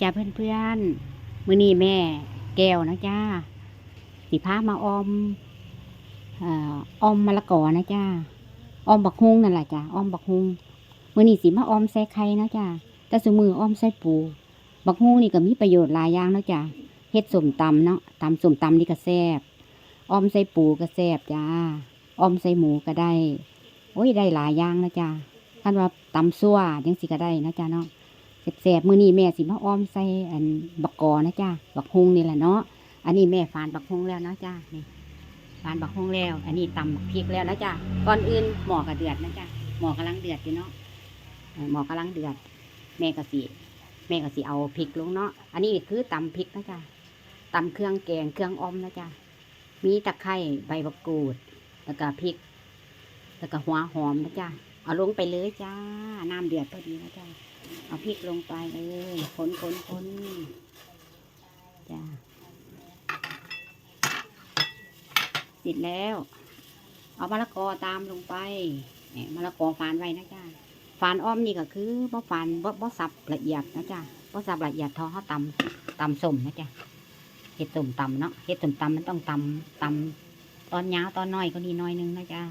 จ้าเพื่อนๆมื้อนี้แม่แก้วนะจ้าสิพามาอมออมมะละกอนะจ้าออมบักฮุงนั่นแหละจ้าออมบักฮุงมือนี้สิมาออมใส่ไข่นะจ้าแต่สมือออมใส่ปู บักฮุงนี่ก็มีประโยชน์หลายอย่างนะจ้าเฮ็ดส้มตำเนาะตำส้มตำนี่ก็แซ่บออมใส่ปูก็แซ่บจ้าออมใส่หมูก็ได้ โอ้ยได้หลายอย่างนะจ้าคันว่าตำซั่วจังสิก็ได้นะจ้าเนาะ แสบๆมื้อนี้แม่สิมาอ้อมใส่อันบักกอนะจ้าบักฮงนี่แหละเนาะอันนี้แม่ฝานบักฮงแล้วนะจ้านี่ฝานบักฮงแล้ว อันนี้ตำบักพริกแล้วนะจ้าก่อนอื่นหมอก็เดือดนะจ้าหมอกำลังเดือดอยู่เนาะหมอกำลังเดือด แม่ก็สิแม่ก็สิเอาพริกลงเนาะอันนี้คือตำพริกนะจ้าตำเครื่องแกงเครื่องออมนะจ้ามีตะไคร้ใบบักกูดแล้วก็พริก แล้วก็หัวหอมนะจ้าเอาลงไปเลยจ้าน้ำเดือดพอดีนะจ้า เอาพริกลงไปเลยคนคนคนจ้าเสร็จแล้ว เอามะละกอตามลงไปเนี่ยมะละกอฝานไว้นะจ้าฝานอ้อมนี่ก็คือบ่ฝานบ่บ่สับละเอียดนะจ้าบ่สับละเอียดทอเขาตำตำส้มนะจ้าเห็ดส้มตำเนาะเห็ดส้มตำมันต้องตำตำตอนยาวตอนน้อยก็นี่น้อยหนึงนะจ้า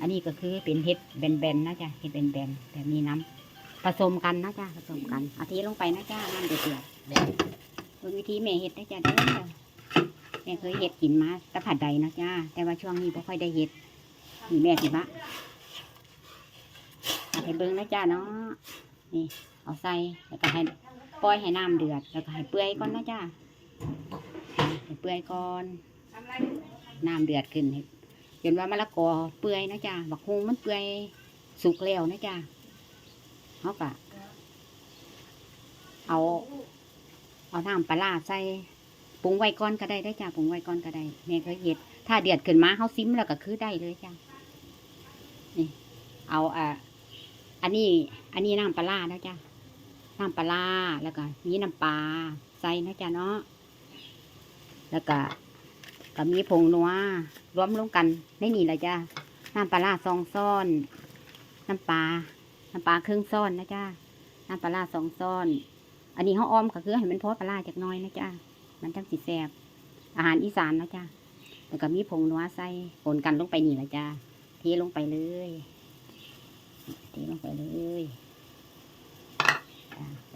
อันนี้ก็คือเป็นเห็ดแบนๆนะจ้าเห็ดแบนๆแบบนี้น้ำ ผสมกันนะจ้าผสมกันอาทีลงไปนะจ้าน้ำเดือดเดือดเวิธีแม่เห็ดนะจ้าเด้อแม่เคยเห็ดกินมาแตะผัดใดนะจ้าแต่ว่าช่วงนี้ไม่ค่อยได้เห็ดนี่แม่สิมะเอาให้เบิ่งนะจ้าเนาะนี่เอาใส่แล้วก็ให้ปล่อยให้น้ำเดือดแล้วก็ให้เปื่อยก่อนนะจ้าให้เปื่อยก่อนน้ำเดือดขึ้นจนว่ามะละกอเปื่อยนะจ้าบักฮุงมันเปื่อยสุกแล้วนะจ้า เขาก็เอา เอาน้ำปลาใส่ปรุงไว้ก่อนก็ได้ได้จ้าปรุงไว้ก่อนก็ได้แม่เคยเห็ด ถ้าเดือดขึ้นมาเขาซิมแล้วก็คือได้เลยจ้านี่ เอาอะอันนี้ อันนี้น้ำปลาร้านะจ้าน้ำปลาแล้วก็มีน้ำปลาใส่นะจ้าเนาะแล้วก็ก็มีผงนัวรวมลงกันในนี่แหละจ้าน้ำปลาซองซ่อน น้ำปลา น้ำปลาครึ่งซ้อนนะจ้าน้ำปลาสองซ้อน อันนี้เขาอ้อมก็คือให้มันพอปลาจากน้อยนะจ้ามันจังสิแซ่บอาหารอีสานนะจ้าแล้วก็มีผงนัวใส่ปนกันลงไปนี่แหละจ้าเทลงไปเลยเทลงไปเลย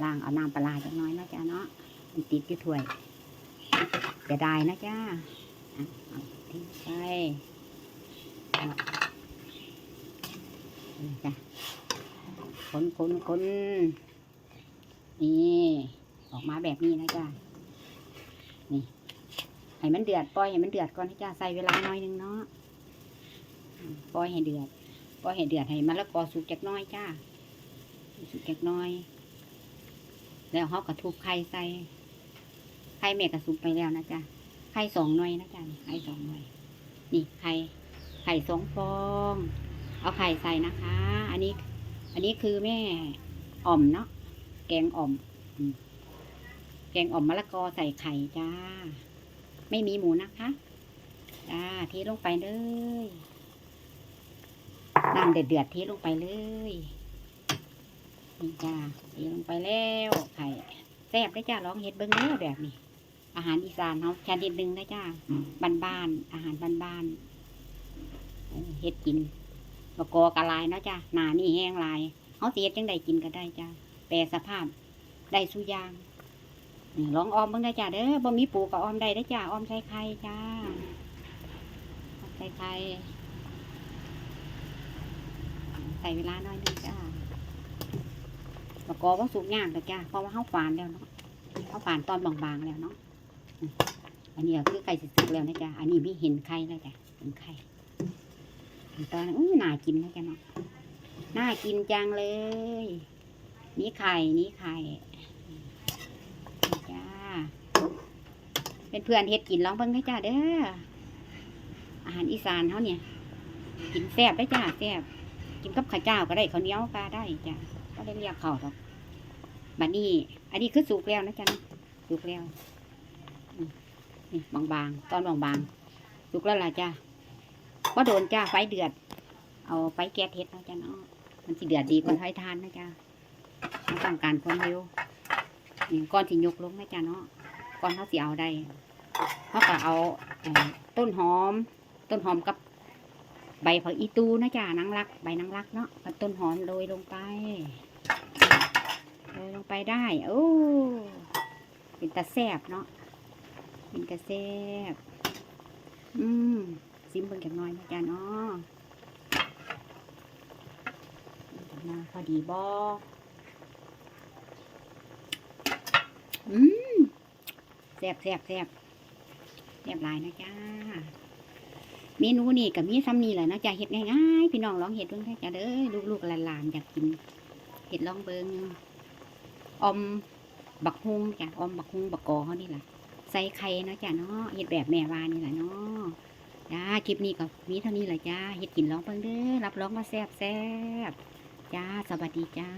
ล้างเอาน้ำปลาจากน้อยนะจ้าเนาะมันติดอยู่ถ้วยจะได้นะจ้าเทิ้งไปอ่นี่จ้ะ คนคนคนนี่ออกมาแบบนี้นะจ้านี่ให้มันเดือดปล่อยให้มันเดือดก่อนนะจ้าใส่เวลาหน่อยหนึงเนาะปล่อยให้เดือดปล่อยให้เดือดให้มะละกอสุกจักน้อยจ้าสุกจักน้อย แล้วเขากระทุบไข่ใส่ไข่แม่กระสุกไปแล้วนะจ้าไข่สองหน่อยนะจ้าไข่สองหน่อยนี่ไข่ไข่สองฟอง เอาไข่ใส่นะคะ อันนี้ อันนี้คือแม่อ่อมเนาะแกงอ่อม แกงอ่อมมะละกอใส่ไข่จ้า ไม่มีหมูนะคะจ้าเทลงไปเลยน้ำเดือดเดือดๆเทลงไปเลยนี่จ้าเทลงไปแล้วไข่แซ่บได้จ้าลองเฮ็ดเบิ้งเด้อแบบนี้ อาหารอีสานเขาชนิดหนึ่งนะจ้าบ้านๆอาหารบ้านๆเออเฮ็ดกิน มะกอกะลายเนาะจ้ะหนานี่แห้งลายเขาเสียจังได้กินก็ได้จ้ะแปรสภาพได้สุยางลองออมเบิ่งได้จ้ะเด้อบ่มีปูก็ออมได้ได้จ้ะออมใส่ไข่จ้าใส่ไข่ใส่เวลาน้อยนึงจ้ามะกอว่าสุกยากแต่จ้ะเพราะว่าเขาฝานแล้วเนาะเขาฝานตอนบางๆแล้วเนาะอันนี้คือไก่สุกแล้วนะจ้ะอันนี้มีเห็นไข่แล้วจ้ะเห็นไข่ ตอนอู้น่ากินนะจ๊ะเนาะน่ากินจังเลย นี่ไข่ นี่ไข่จ้า เป็นเพื่อนเฮ็ดกินลองเบิ่งให้จ้าเด้อ อาหารอีสานเขาเนี่ย กินแซ่บได้จ้าแซ่บ กินกับข้าวเจ้าก็ได้ข้าวเหนียวก็ได้จ้าก็ได้เรียกข้าหรอกบัดนี้ อันนี้คือสุกแล้วนะจ๊ะเนาะสุกแล้วนี่บางๆ ตอนบางๆสุกแล้วล่ะจ้า ว่าโดนจ้าไฟเดือด เอาไฟแก๊สเฮ็ดนะจ้าเนาะมันสิเดือดดีกว่าไฟทานนะจ้าเราต้องการความเร็วก่อนที่ยกลงนะจ้าเนาะก่อนเขาสิเอาได้เขาก็เอาต้นหอม ต้นหอมกับใบผักอีตูนะจ้านังรัก ใบนังรักเนาะกับต้นหอมโรยลงไปโรยลงไปได้โอ้เป็นตาแซบเนาะเป็นตาแซบอืม ซิมเบิ่งจักหน่อยนะจ้าเนาะจักหน่อยพอดีบออืมแซบแซบแซบแซบหลายนะจ้าเมนูนี่กับมีซ้ำนี่แหละนะจ๊ะเห็ดง่ายๆพี่น้องลองเห็ดเบิ่งได้จ้ะเด้อลูกๆหลานๆอยากกินเห็ดลองเบิ่งออมบักฮุงจ้ะออมบักฮุงบักกอเขานี่แหละใส่ไข่นะจ๊ะเนาะเห็ดแบบแม่วานี่แหละเนาะ จ้าคลิปนี้ก็มีเท่านี้แหละจ้าเห็ดกินร้องเพิ่งเด้อรับร้องว่าแซ่บแซ่บจ้าสวัสดีจ้า